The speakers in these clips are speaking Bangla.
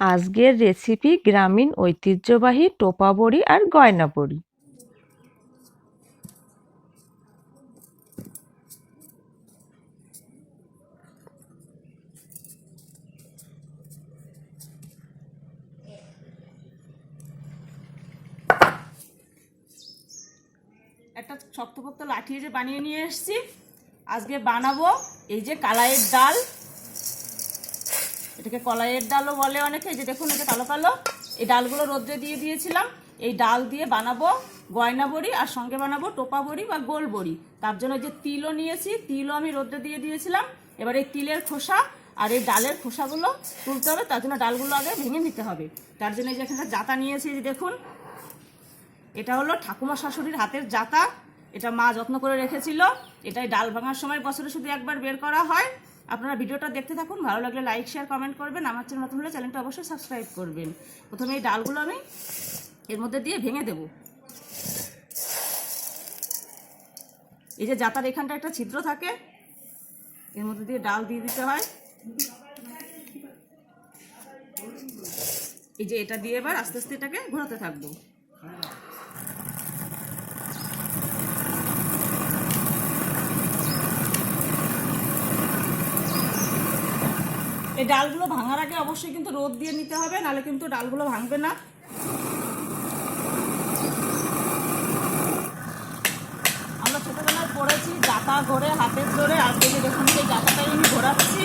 আজকের রেসিপি গ্রামীণ ঐতিহ্যবাহী টোপা বড়ি আর গয়না বড়ি একটা শক্তপোক্ত লাঠি যে বানিয়ে নিয়ে এসেছি। আজকে বানাবো এই যে কালাইয়ের ডাল। এটাকে কলাইয়ের ডালও বলে অনেকে যে দেখুন এটা কালো কালো। এই ডালগুলো রোদ্রে দিয়ে দিয়েছিলাম। এই ডাল দিয়ে বানাবো গয়না বড়ি আর সঙ্গে বানাবো টোপা বড়ি বা গোল বড়ি। তার জন্য যে তিলও নিয়েছি, তিলও আমি রোদ্রে দিয়ে দিয়েছিলাম। এবার এই তিলের খোসা আর এই ডালের খোসাগুলো তুলতে হবে, তার জন্য ডালগুলো আগে ভেঙে নিতে হবে। তার জন্য এই যে এখানে জাতা নিয়েছি দেখুন। এটা হলো ঠাকুমা শাশুড়ির হাতের জাতা। এটা মা যত্ন করে রেখেছিল। এটাই ডাল ভাঙার সময় বছরে শুধু একবার বের করা হয়। আপনারা ভিডিওটা দেখতে থাকুন, ভালো লাগলে লাইক শেয়ার কমেন্ট করবেন, আমার চ্যানেল নতুন হলে চ্যানেলটা অবশ্যই সাবস্ক্রাইব করবেন। প্রথমে এই ডালগুলো আমি এর মধ্যে দিয়ে ভেঙে দেব। এই যে জাতার এখানটা একটা ছিদ্র থাকে, এর মধ্যে দিয়ে ডাল দিয়ে দিতে হয়। এই যে এটা দিয়ে এবার আস্তে আস্তে এটাকে ঘোরাতে থাকব। ডালগুলো ভাঙার আগে অবশ্যই কিন্তু রোদ দিয়ে নিতে হবে নাহলে কিন্তু ডালগুলো ভাঙবে না। আমরা ছোটবেলায় পড়েছি, জাতা ঘরে, হাতের জোরে, আর এই দেখুন সেই জাতাটাই আমি ঘোরাচ্ছি।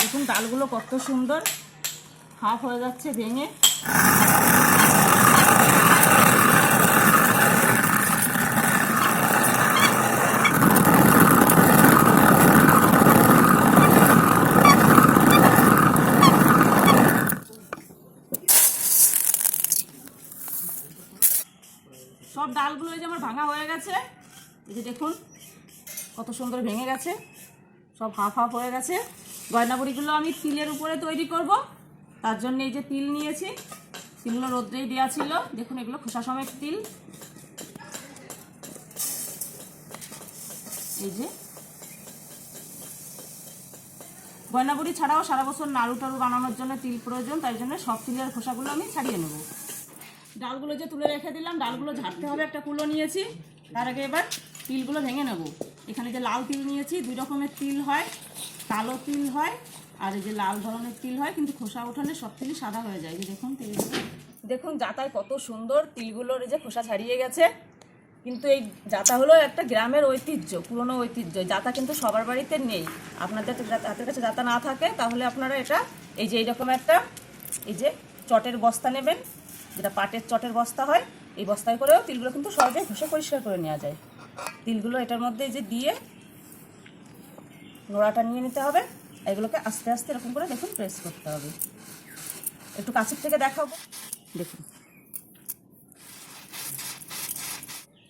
দেখুন ডালগুলো কত সুন্দর, হাফ হয়ে যাচ্ছে, ভেঙে সব ডালগুলো এই যে আমার ভাঙা হয়ে গেছে এই যে দেখুন, কত সুন্দর ভেঙে গেছে। সব হাফ হাফ হয়ে গেছে। গয়না বড়িগুলো আমি তিলের উপরে তৈরি করব। তার জন্য এই যে তিল নিয়েছি, তিলগুলো রোদ্রেই দেওয়া ছিল। দেখুন, এগুলো খোসা সমেত তিল। এই যে। গয়না বড়ি ছাড়াও সারা বছর নাড়ু টাড়ু বানানোর জন্য তিল প্রয়োজন, তাই জন্য সব তিলের খোসাগুলো আমি ছাড়িয়ে নেব। ডালগুলো যে তুলে রেখে দিলাম, ডালগুলো ঝাড়তে হবে। একটা কুলো নিয়েছি। তার আগে এবার তিলগুলো ভেঙে নেব। এখানে যে লাল তিল নিয়েছি, দুই রকমের তিল হয়, কালো তিল হয়, আর এই যে লাল ধরনের তিল হয়, কিন্তু খোসা উঠালে সব তিলই সাদা হয়ে যায়। দেখুন তিলগুলো। দেখুন জাতায় কত সুন্দর তিলগুলোর যে খোসা ছাড়িয়ে গেছে। কিন্তু এই জাতা হলো একটা গ্রামের ঐতিহ্য, পুরনো ঐতিহ্য। জাতা কিন্তু সবার বাড়িতে নেই। আপনাদের হাতের কাছে জাতা না থাকে, তাহলে আপনারা এটা, এই যে এইরকম একটা, এই যে চটের বস্তা নেবেন, যেটা পাটের চটের বস্তা হয়, এই বস্তায় করেও তিলগুলো কিন্তু সহজে ঘষে পরিষ্কার করে নেওয়া যায়। তিলগুলো এটার মধ্যে যে দিয়ে নোড়াটা নিয়ে নিতে হবে। এগুলোকে আস্তে আস্তে এরকম করে দেখুন প্রেস করতে হবে। একটু কাছের থেকে দেখাবো। দেখুন।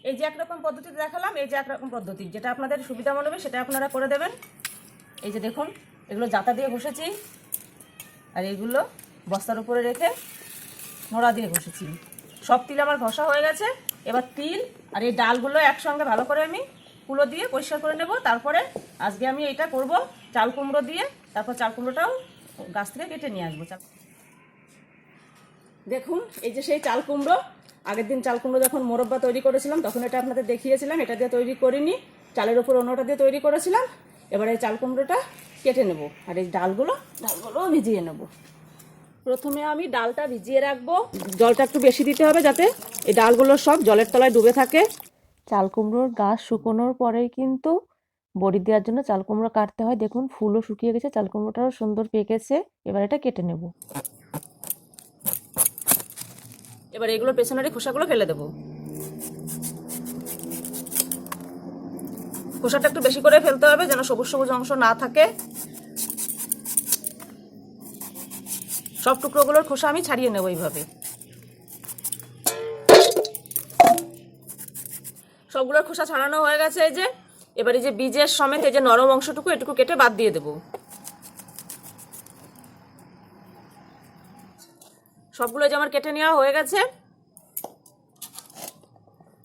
এই যে একরকম পদ্ধতিতে দেখালাম, এই যে একরকম পদ্ধতি। যেটা আপনাদের সুবিধা মনে হবে সেটা আপনারা করে দেবেন। এই যে দেখুন, এগুলো জাতা দিয়ে ঘষেছি। আর এইগুলো বস্তার উপরে রেখে নোড়া দিয়ে ঘষেছি। সব তিল আমার ঘষা হয়ে গেছে। এবার তিল আর এই ডালগুলো একসঙ্গে ভালো করে আমি কুলো দিয়ে পরিষ্কার করে নেব। তারপরে আজকে আমি এটা করব চাল কুমড়ো দিয়ে। তারপর চাল কুমড়োটাও গাছ থেকে কেটে নিয়ে আসব। চাল দেখুন, এই যে সেই চাল কুমড়ো। আগের দিন চাল কুমড়ো যখন মোরব্বা তৈরি করেছিলাম, তখন এটা আপনাদের দেখিয়েছিলাম। এটা দিয়ে তৈরি করিনি। চালের উপর অন্যটা দিয়ে তৈরি করেছিলাম। এবার এই চাল কুমড়োটা কেটে নেব। আর এই ডালগুলো ডালগুলোও ভিজিয়ে নেব। প্রথমে আমি ডালটা ভিজিয়ে রাখব। জলটা একটু বেশি দিতে হবে যাতে এই ডালগুলো সব জলের তলায় ডুবে থাকে। চাল কুমড়োর গাছ শুকোনোর পরেই কিন্তু বড়ি দেওয়ার জন্য চাল কুমড়ো কাটতে হয়। দেখুন ফুলও শুকিয়ে গেছে চাল কুমড়োটাও সুন্দর পেকেছে। এবার এটা কেটে নেব। এবার এগুলোর পেছনের খোসাগুলো ফেলে দেবো। খোসাটা একটু বেশি করে ফেলতে হবে যেন সবুজ সবুজ অংশ না থাকে। সব টুকরোগুলোর খোসা আমি ছাড়িয়ে নেব এইভাবে। সবগুলোর খোসা ছাড়ানো হয়ে গেছে এই যে। এবারে যে বীজের সমেত এই যে নরম অংশটুকু এটুকু কেটে বাদ দিয়ে দেবো। সবগুলো যে আমার কেটে নেওয়া হয়ে গেছে।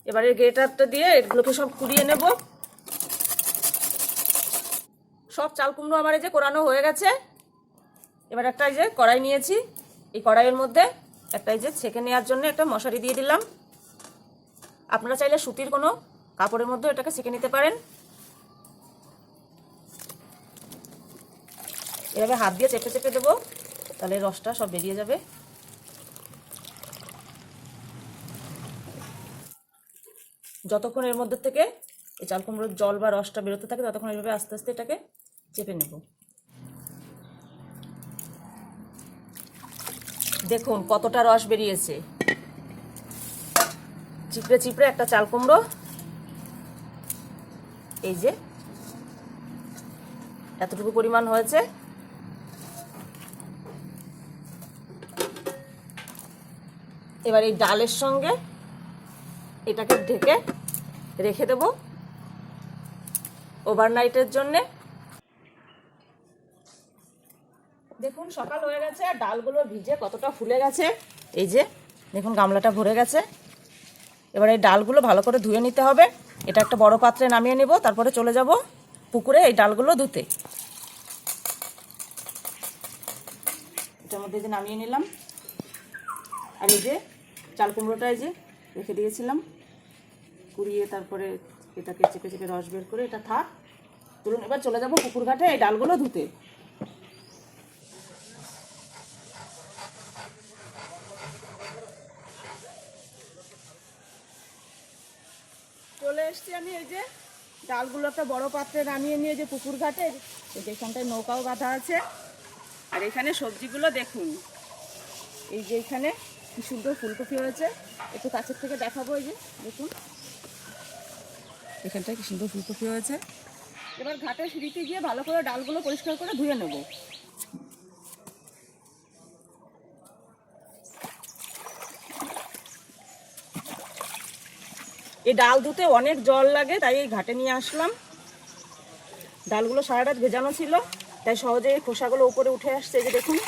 এবারে গ্রেটারটা দিয়ে এগুলোকে সব কুড়িয়ে নেব। সব চাল কুমড়ো আমার এই যে কোরানো হয়ে গেছে। এবার একটা এই যে কড়াই নিয়েছি। এই কড়াইয়ের মধ্যে একটা এই যে ছেঁকে নেওয়ার জন্য একটা মশারি দিয়ে দিলাম। আপনারা চাইলে সুতির কোনো কাপড়ের মধ্যে এটাকে ছেঁকে নিতে পারেন। এভাবে হাত দিয়ে চেপে চেপে দেবো, তাহলে রসটা সব বেরিয়ে যাবে। যতক্ষণ এর মধ্যে থেকে এই চাল কুমড়োর জল বা রসটা বেরোতে থাকে, ততক্ষণ এইভাবে আস্তে আস্তে এটাকে চেপে নেব। দেখুন কতটা রস বেরিয়েছে। চিপড়ে চিপড়ে একটা চাল কুমড়ো। এই যে, এতটুকু পরিমাণ হয়েছে। এবার এই ডালের সঙ্গে এটাকে ঢেকে রেখে দেব। ওভারনাইটের জন্যে দেখুন, সকাল হয়ে গেছে আর ডালগুলো ভিজে কতটা ফুলে গেছে। এই যে, দেখুন, গামলাটা ভরে গেছে। এবার এই ডালগুলো ভালো করে ধুয়ে নিতে হবে। এটা একটা বড় পাত্রে নামিয়ে নেব, তারপরে চলে যাব পুকুরে এই ডালগুলো ধুতে। এটার মধ্যে যে নামিয়ে নিলাম, আর এই যে চাল কুমড়োটা এই যে রেখে দিয়েছিলাম। কুড়িয়ে তারপরে এটাকে চেপে চেপে রস বের করে এটা থাক। চলুন, এবার চলে যাব পুকুর ঘাটে এই ডালগুলো ধুতে। চলে এসছি আমি এই যে। ডালগুলো একটা বড় পাত্রে নামিয়ে নিয়ে যে পুকুর ঘাটে এখানটায় নৌকাও গাঁথা আছে। আর এখানে সবজিগুলো দেখুন। এই যে এখানে কি সুন্দর ফুলকপি হয়েছে। একটু কাছের থেকে দেখাবো এই যে, দেখুন। এখানটায় কি সুন্দর ফুলকপি হয়েছে। এবার ঘাটে সিঁড়িতে গিয়ে ভালো করে ডালগুলো পরিষ্কার করে ধুয়ে নেব। এই ডাল ধুতে অনেক জল লাগে, তাই এই ঘাটে নিয়ে আসলাম। ডালগুলো সারা রাত ভেজানো ছিল, তাই সহজে এই খোসাগুলো উপরে উঠে আসছে এই যে দেখুন।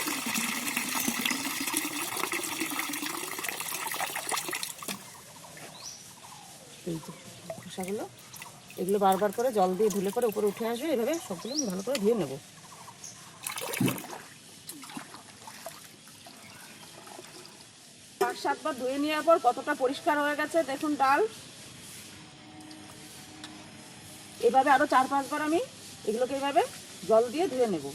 খোসাগুলো, এগুলো বারবার করে জল দিয়ে ধুলে পরে উপরে উঠে আসবে, এভাবে সবগুলো ভালো করে ধুয়ে নেব। পাঁচ সাতবার ধুয়ে নেওয়ার পর কতটা পরিষ্কার হয়ে গেছে, দেখুন ডাল। এভাবে আরও চার পাঁচবার আমি এগুলোকে এভাবে জল দিয়ে ধুয়ে নেব।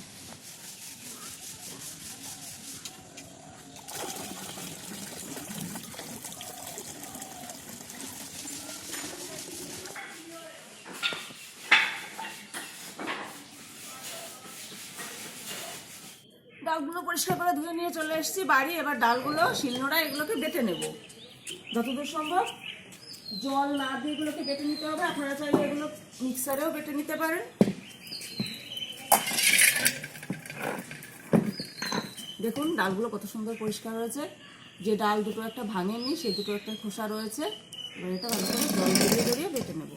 ডালগুলো পরিষ্কার করে ধুয়ে নিয়ে চলে এসেছি বাড়ি। এবার ডালগুলো, শিলনোড়া এগুলোকে বেটে নেব। যতদূর সম্ভব জল না দিয়ে এগুলোকে বেটে নিতে হবে। আপনারা চাইলে এগুলো মিক্সারেও বেটে নিতে পারেন। দেখুন, ডালগুলো কত সুন্দর পরিষ্কার রয়েছে যে ডাল দুটো একটা ভাঙেনি সেই দুটো একটা খোসা রয়েছে। এবার এটা ভালো করে জল দিয়ে দিয়ে বেটে নেব।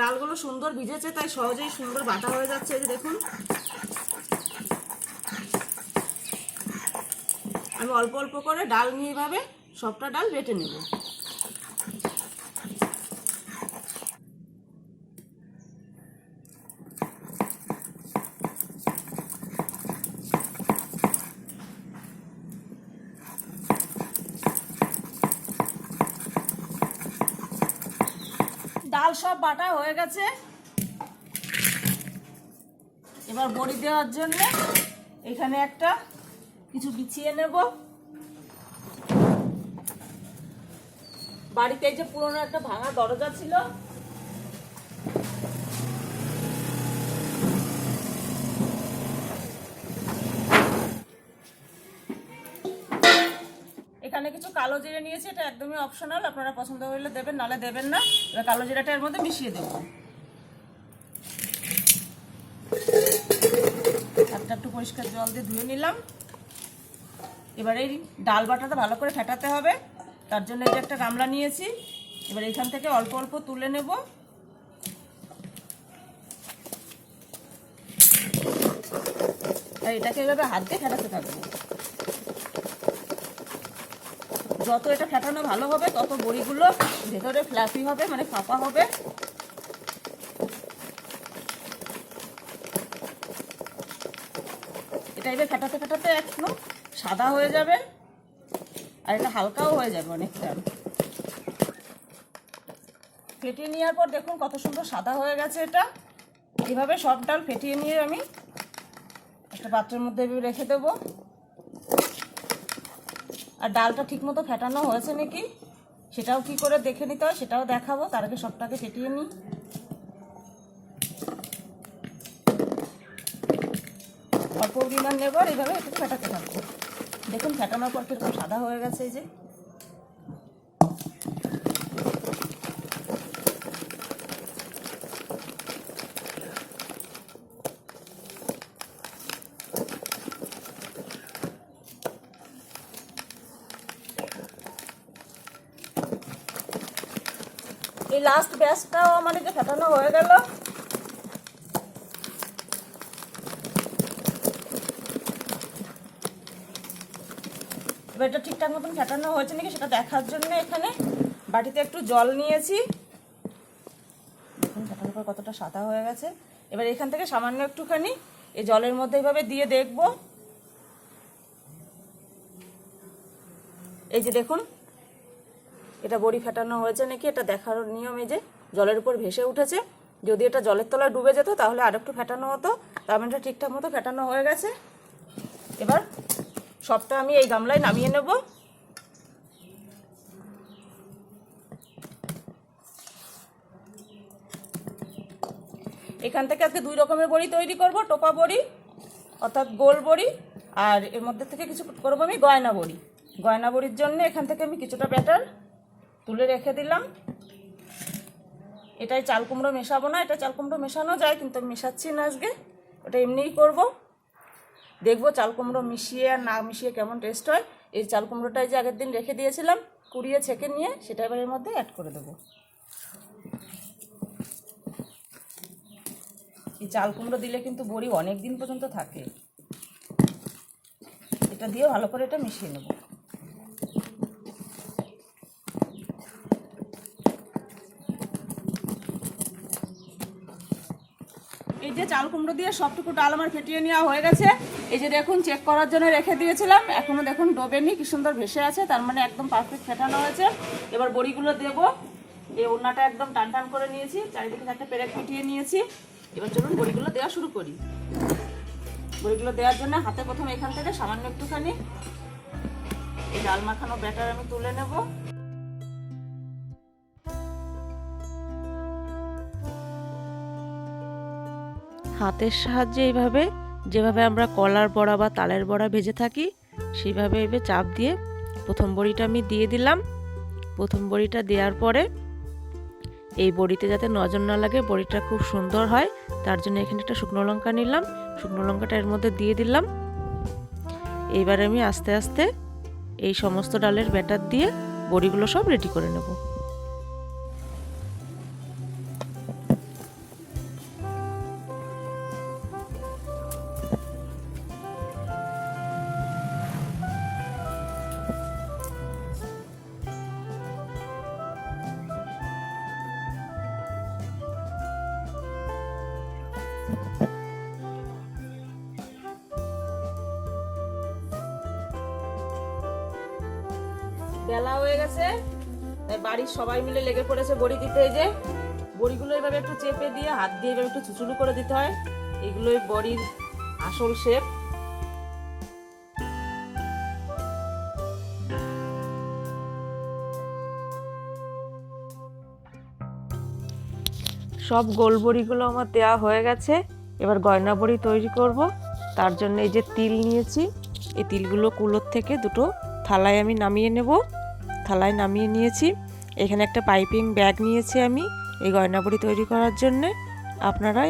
ডালগুলো সুন্দর ভিজেছে, তাই সহজেই সুন্দর বাটা হয়ে যাচ্ছে এই দেখুন। আমি অল্প অল্প করে ডাল নিয়ে এভাবে সবটা ডাল বেটে নেব ডাল সব বাটা হয়ে গেছে। এবার বড়ি দেওয়ার জন্য এখানে একটা কিছু বিছিয়ে নেব। বাড়িতে যে পুরনো একটা ভাঙা দরজা ছিল এখানে কিছু কালো জিরে নিয়েছি, এটা একদমই অপশনাল আপনারা পছন্দ হলে দেবেন নালে দেবেন না। এবার কালো জিরাটা এর মধ্যে মিশিয়ে দেব। একটা একটু পরিষ্কার জল দিয়ে ধুয়ে নিলাম। এবার এই ডাল বাটাটা ভালো করে ফেটাতে হবে। তার জন্য এই একটা গামলা নিয়েছি। এবার এখান থেকে অল্প অল্প তুলে নেব। আর এটাকে এভাবে হাত দিয়ে ফেটাতে থাকব। যত এটা ফেটানো ভালো হবে, তত বড়িগুলো ভেতরে ফ্ল্যাপি হবে মানে ফাঁপা হবে। এটা এবার ফেটাতে ফেটাতে একদম সাদা হয়ে যাবে, আর এটা হালকাও হয়ে যাবে অনেকটা। ফেটিয়ে নেওয়ার পর দেখুন কত সুন্দর সাদা হয়ে গেছে এটা। এইভাবে সব ডাল ফেটিয়ে নিয়ে আমি একটা পাত্রের মধ্যে রেখে দেবো। আর ডালটা ঠিক মতো ফেটানো হয়েছে নাকি? সেটাও কি করে দেখে নিতে হয়, সেটাও দেখাবো। তার আগে সবটাকে ফেটিয়ে নিই। অল্প পরিমাণ নেব এইভাবে একটু ফেটাতে থাকব। দেখুন, ফেটানোর পর কীরকম সাদা হয়ে গেছে এই যে। লাস্ট ব্যাচটাও আমাদেরকে ফেটানো হয়ে গেল। এটা ঠিকঠাক মতন ফেটানো হয়েছে নাকি সেটা দেখার জন্য এখানে। বাটিতে একটু জল নিয়েছি। দেখুন, ফেটানোর পর কতটা সাদা হয়ে গেছে। এবার এখান থেকে সামান্য একটুখানি এই জলের মধ্যে এইভাবে দিয়ে দেখব। এই যে দেখুন এটা বড়ি ফেটানো হয়েছে নাকি, এটা দেখার নিয়ম যে জলের উপর ভেসে উঠেছে। যদি এটা জলের তলায় ডুবে যেত তাহলে আরেকটু ফেটানো হতো। তার মানে এটা ঠিকঠাক মতো ফেটানো হয়ে গেছে। এবার সবটা আমি এই গামলায় নামিয়ে নেব। এখান থেকে আজকে দুই রকমের বড়ি তৈরি করব, টোপা বড়ি, অর্থাৎ গোল বড়ি, আর এর মধ্যে থেকে কিছু করব আমি গয়না বড়ি। গয়না বড়ির জন্য এখান থেকে আমি কিছুটা ব্যাটার তুলে রেখে দিলাম। এটাই চাল কুমড়ো মেশাবো না, এটা চাল কুমড়ো মেশানো যায়, কিন্তু আমি মেশাচ্ছি না আজকে। ওটা এমনিই করব। দেখব চাল কুমড়ো মিশিয়ে আর না মিশিয়ে কেমন টেস্ট হয়। এই চাল কুমড়োটাই যে আগের দিন রেখে দিয়েছিলাম, কুড়িয়ে ছেঁকে নিয়ে, সেটা এবার এর মধ্যে অ্যাড করে দেবো। এই চাল কুমড়ো দিলে কিন্তু বড়ি অনেক দিন পর্যন্ত থাকে। এটা দিয়ে ভালো করে এটা মিশিয়ে নেব। চাল কুমড়ো দিয়ে সবটুকু ডাল আমার ফেটিয়ে নেওয়া হয়ে গেছে। এই যে দেখুন চেক করার জন্য রেখে দিয়েছিলাম। এখনও দেখুন ডোবেনি কি সুন্দর ভেসে আছে, তার মানে একদম পারফেক্ট ফেটানো হয়েছে। এবার বড়িগুলো দেব। এই ওড়নাটা একদম টান টান করে নিয়েছি, চারিদিকে একটা পেরেক ফিটিয়ে নিয়েছি। এবার চলুন বড়িগুলো দেওয়া শুরু করি। বড়িগুলো দেওয়ার জন্য হাতে প্রথম এখান থেকে সামান্য একটুখানি। এই ডাল মাখানো ব্যাটার আমি তুলে নেব। হাতের সাহায্যে এইভাবে, যেভাবে আমরা কলার বড়া বা তালের বড়া ভেজে থাকি, সেইভাবে এভাবে চাপ দিয়ে প্রথম বড়িটা আমি দিয়ে দিলাম। প্রথম বড়িটা দেওয়ার পরে এই বড়িতে যাতে নজর না লাগে, বড়িটা খুব সুন্দর হয়, তার জন্য এখানে একটা শুকনো লঙ্কা নিলাম। শুকনো লঙ্কাটা এর মধ্যে দিয়ে দিলাম। এইবার আমি আস্তে আস্তে এই সমস্ত ডালের ব্যাটার দিয়ে বড়িগুলো সব রেডি করে নেব। বেলা হয়ে গেছে। তাই বাড়ির সবাই মিলে লেগে পড়েছে বড়ি দিতে। এই যে বড়িগুলো এভাবে একটু চেপে দিয়ে, হাত দিয়ে এভাবে একটু চুচুড়ু করে দিতে হয়। এগুলোই বড়ির আসল শেপ সব গোল বড়িগুলো আমার দেওয়া হয়ে গেছে। এবার গয়না বড়ি তৈরি করব। তার জন্য এই যে তিল নিয়েছি। এই তিলগুলো কুলোর থেকে দুটো থালায় আমি নামিয়ে নেব। থালায় নামিয়ে নিয়েছি। এখানে একটা পাইপিং ব্যাগ নিয়েছি আমি এই গয়না বড়ি তৈরি করার জন্যে। আপনারা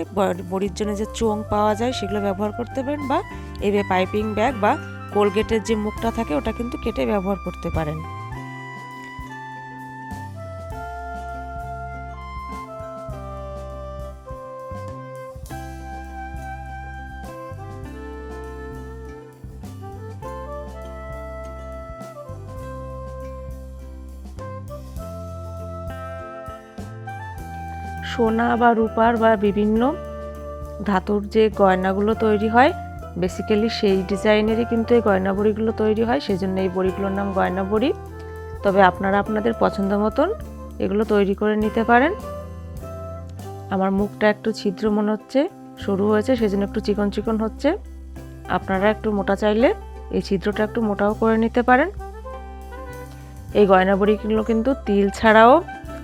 বড়ির জন্য যে চোং পাওয়া যায় সেগুলো ব্যবহার করতে পারেন বা এবে পাইপিং ব্যাগ বা কোলগেটের যে মুখটা থাকে ওটা কিন্তু কেটে ব্যবহার করতে পারেন। সোনা বা রূপার বা বিভিন্ন ধাতুর যে গয়নাগুলো তৈরি হয় বেসিক্যালি সেই ডিজাইনেরই কিন্তু এই গয়না বড়িগুলো তৈরি হয় সেই জন্য এই বড়িগুলোর নাম গয়না বড়ি তবে আপনারা আপনাদের পছন্দ মতন এগুলো তৈরি করে নিতে পারেন। আমার মুখটা একটু ছিদ্র মনে হচ্ছে, সরু হয়েছে, সেজন্য একটু চিকন চিকন হচ্ছে। আপনারা একটু মোটা চাইলে এই ছিদ্রটা একটু মোটাও করে নিতে পারেন। এই গয়না বড়িগুলো কিন্তু তিল ছাড়াও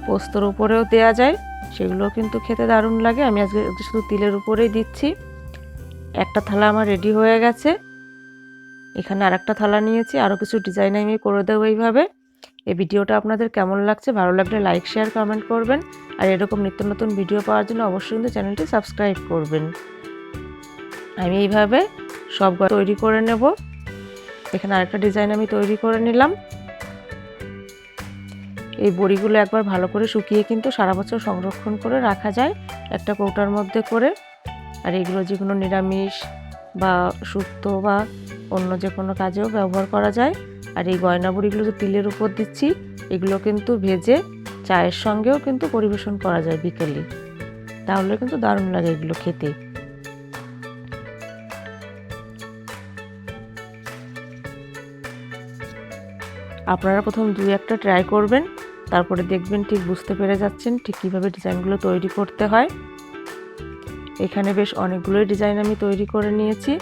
পোস্তর উপরেও দেওয়া যায়। সেগুলো কিন্তু খেতে দারুণ লাগে। আমি আজকে শুধু তিলের উপরেই দিচ্ছি। একটা থালা আমার রেডি হয়ে গেছে। এখানে আর একটা থালা নিয়েছি। আরও কিছু ডিজাইন আমি করে দেবো এইভাবে। এই ভিডিওটা আপনাদের কেমন লাগছে? ভালো লাগলে লাইক শেয়ার কমেন্ট করবেন। আর এরকম নিত্য নতুন ভিডিও পাওয়ার জন্য অবশ্যই কিন্তু চ্যানেলটি সাবস্ক্রাইব করবেন। আমি এইভাবে সব তৈরি করে নেব। এখানে আরেকটা ডিজাইন আমি তৈরি করে নিলাম। এই বড়িগুলো একবার ভালো করে শুকিয়ে কিন্তু সারা বছর সংরক্ষণ করে রাখা যায় একটা কৌটার মধ্যে করে। আর এগুলো যে কোনো নিরামিষ বা শুক্তো বা অন্য যে কোনো কাজেও ব্যবহার করা যায়। আর এই গয়না বড়িগুলো যে তিলের উপর দিচ্ছি, এগুলো কিন্তু ভেজে চায়ের সঙ্গেও কিন্তু পরিবেশন করা যায় বিকেলে। তাহলে কিন্তু দারুণ লাগে এগুলো খেতে। আপনারা প্রথম দুই একটা ট্রাই করবেন। তারপরে দেখবেন ঠিক বুঝতে পেরে যাচ্ছেন ঠিক কীভাবে ডিজাইনগুলো তৈরি করতে হয়। এখানে বেশ অনেকগুলোই ডিজাইন আমি তৈরি করে নিয়েছি।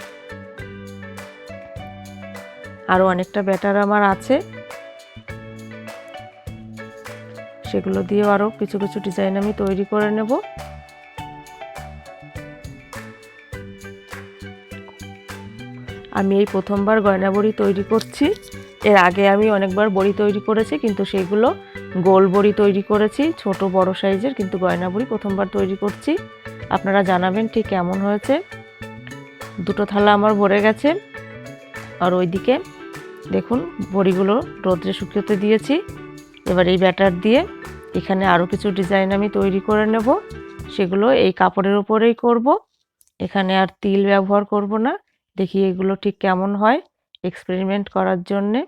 আরও অনেকটা ব্যাটার আমার আছে। সেগুলো দিয়ে আরও কিছু কিছু ডিজাইন আমি তৈরি করে নেব। আমি এই প্রথমবার গয়না বড়ি তৈরি করছি। এর আগে আমি অনেকবার বড়ি তৈরি করেছি, কিন্তু সেগুলো গোল বড়ি তৈরি করেছি, ছোট বড় সাইজের কিন্তু গয়না বড়ি প্রথমবার তৈরি করছি। আপনারা জানাবেন ঠিক কেমন হয়েছে। দুটো থালা আমার ভরে গেছে। আর ওইদিকে দেখুন, বড়িগুলো রোদ্রে শুকিয়েতে দিয়েছি। এবার এই ব্যাটার দিয়ে এখানে আরও কিছু ডিজাইন আমি তৈরি করে নেব। সেগুলো এই কাপড়ের উপরেই করব। এখানে আর তিল ব্যবহার করব না। দেখি এগুলো ঠিক কেমন হয়, এক্সপেরিমেন্ট করার জন্যে।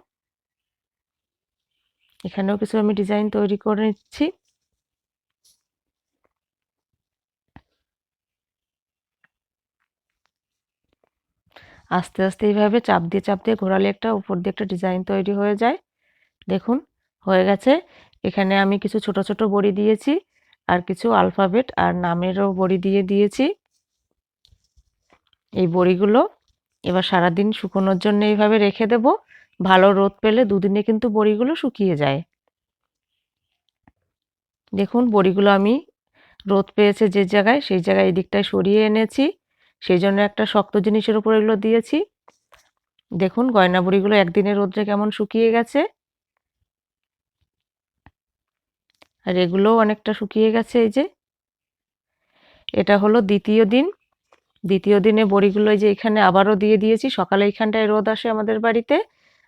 এখানেও কিছু আমি ডিজাইন তৈরি করে নিচ্ছি। আস্তে আস্তে এইভাবে চাপ দিয়ে চাপ দিয়ে ঘোরালে একটা উপর দিয়ে একটা ডিজাইন তৈরি হয়ে যায়। দেখুন, হয়ে গেছে। এখানে আমি কিছু ছোট ছোট বড়ি দিয়েছি আর কিছু আলফাবেট আর নামেরও বড়ি দিয়ে দিয়েছি। এই বড়িগুলো এবার সারাদিন শুকোনোর জন্য এইভাবে রেখে দেব। ভালো রোদ পেলে দুদিনে কিন্তু বড়িগুলো শুকিয়ে যায়। দেখুন, বড়িগুলো আমি রোদ পেয়েছে যে জায়গায়, সেই জায়গায় এই দিকটায় সরিয়ে এনেছি। সেই জন্য একটা শক্ত জিনিসের উপর এগুলো দিয়েছি। দেখুন, গয়না বড়িগুলো একদিনের রোদ্রে কেমন শুকিয়ে গেছে। আর এগুলোও অনেকটা শুকিয়ে গেছে এই যে। এটা হলো দ্বিতীয় দিন। দ্বিতীয় দিনে বড়িগুলো যে এখানে আবারও দিয়ে দিয়েছি। সকালে এইখানটায় রোদ আসে আমাদের বাড়িতে।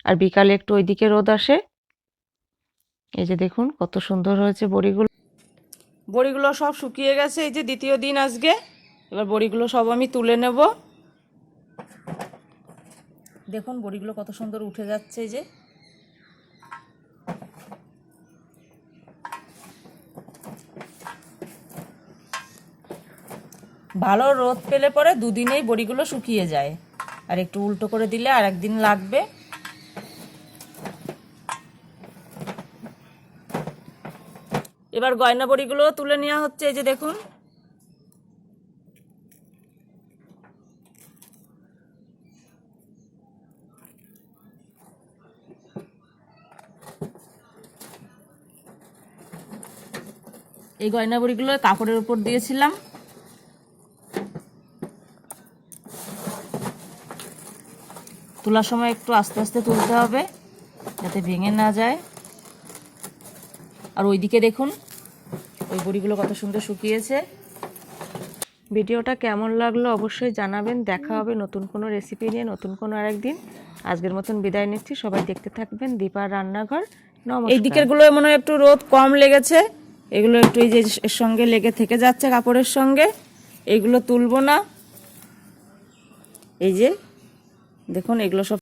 আর বিকালে একটু ওইদিকে রোদ আসে। এই যে দেখুন কত সুন্দর হয়েছে বড়িগুলো। বড়িগুলো সব শুকিয়ে গেছে, এই যে দ্বিতীয় দিন আজকে। এবার বড়িগুলো সব আমি তুলে নেব। দেখুন বড়িগুলো কত সুন্দর উঠে যাচ্ছে এই যে। ভালো রোদ পেলে পরে দুদিনেই বড়িগুলো শুকিয়ে যায়। আর একটু উল্টো করে দিলে আর একদিন লাগবে। এবার গয়না বড়িগুলো তুলে নেওয়া হচ্ছে, এই যে দেখুন। এই গয়না বড়িগুলো কাপড়ের উপর দিয়েছিলাম। তোলার সময় একটু আস্তে আস্তে তুলতে হবে, যাতে ভেঙে না যায়। আর ওইদিকে দেখুন, ওই বড়িগুলো কত সুন্দর শুকিয়েছে। ভিডিওটা কেমন লাগল অবশ্যই জানাবেন। দেখা হবে নতুন কোনো রেসিপি নিয়ে, নতুন কোনো আরেকদিন। আজকের মতন বিদায় নিচ্ছি। সবাই দেখতে থাকবেন দীপার রান্নাঘর। এই নমস্কার। দিকেরগুলো মনে হয় একটু রোদ কম লেগেছে। এগুলো একটু এই যে এর সঙ্গে লেগে থেকে যাচ্ছে কাপড়ের সঙ্গে। এগুলো তুলবো না। এই যে, দেখুন, এগুলো সব